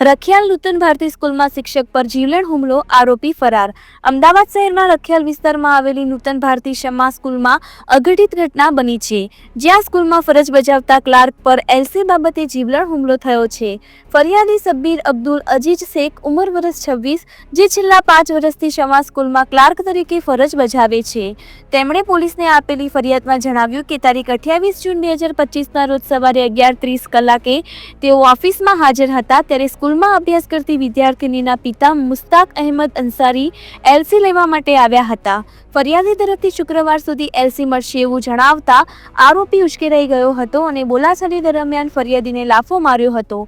રખિયાલ નૂતન ભારતી સ્કૂલમાં શિક્ષક પર જીવલેણ હુમલો, આરોપી ફરાર. અમદાવાદ શહેરના રખિયાલ વિસ્તારમાં આવેલી નૂતન ભારતી શમા સ્કૂલમાં અઘટિત ઘટના બની છે. જ્યાં સ્કૂલમાં ફરજ બજાવતા ક્લાર્ક પર એલસી બાબતે જીવલેણ હુમલો થયો છે. ફરિયાદી સબ્બીર અબ્દુલ અજીજ શેખ, ઉંમર વર્ષ છવ્વીસ, જે છેલ્લા પાંચ વર્ષથી શમા સ્કૂલમાં ક્લાર્ક તરીકે ફરજ બજાવે છે. તેમણે પોલીસને આપેલી ફરિયાદમાં જણાવ્યું કે તારીખ અઠ્યાવીસ જૂન બે હજાર પચીસના રોજ સવારે અગિયાર ત્રીસ કલાકે તેઓ ઓફિસમાં હાજર હતા ત્યારે સ્કૂલમાં અભ્યાસ કરતી વિદ્યાર્થિનીના પિતા મુસ્તાક અહેમદ અંસારી એલસી લેવા માટે આવ્યા હતા. ફરિયાદી તરફથી શુક્રવાર સુધી એલસી મળશે એવું જણાવતા આરોપી ઉશ્કેરાઈ ગયો હતો અને બોલાચાલી દરમિયાન ફરિયાદીને લાફો માર્યો હતો.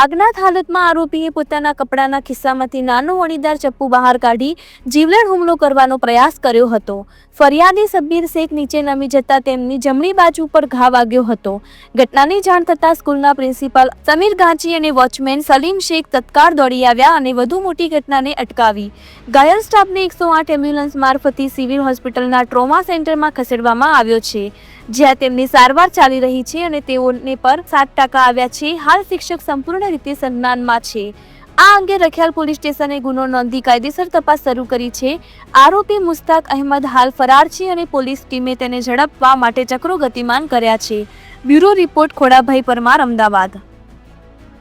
આજ્ઞાત હાલતમાં આરોપીએ પોતાના કપડાના ખિસ્સામાંથી નાનો વણીદાર ચપ્પુ બહાર કાઢી જીવલેણ હુમલો કરવાનો પ્રયાસ કર્યો હતો. ફરિયાદી સબ્બીર શેખ નીચે નમી જતા તેમની જમણી બાજુ પર ઘા વાગ્યો હતો. ઘટનાની જાણ થતાં સ્કૂલના પ્રિન્સિપાલ સમીર ગાંચી અને વોચમેન સલીમ શેખ તત્કાળ દોડી આવ્યા અને વધુ મોટી ઘટનાને અટકાવી. ઘાયલ સ્ટાફને એકસો આઠ એમ્બ્યુલન્સ મારફતે સિવિલ હોસ્પિટલના ટ્રોમા સેન્ટરમાં ખસેડવામાં આવ્યો છે. જ્યાં તેમની સારવાર ચાલી રહી છે અને તેઓને પર સાત ટકા આવ્યા છે. હાલ શિક્ષક સંપૂર્ણ રીતે સન્માનમાં છે. આ અંગે રખિયાલ પોલીસ સ્ટેશને ગુનો નોંધી કાયદેસર તપાસ શરૂ કરી છે. આરોપી મુસ્તાક અહેમદ હાલ ફરાર છે અને પોલીસ ટીમે તેને ઝડપવા માટે ચક્રો ગતિમાન કર્યા છે. Bureau report Khodabhai Parmar, Ahmedabad.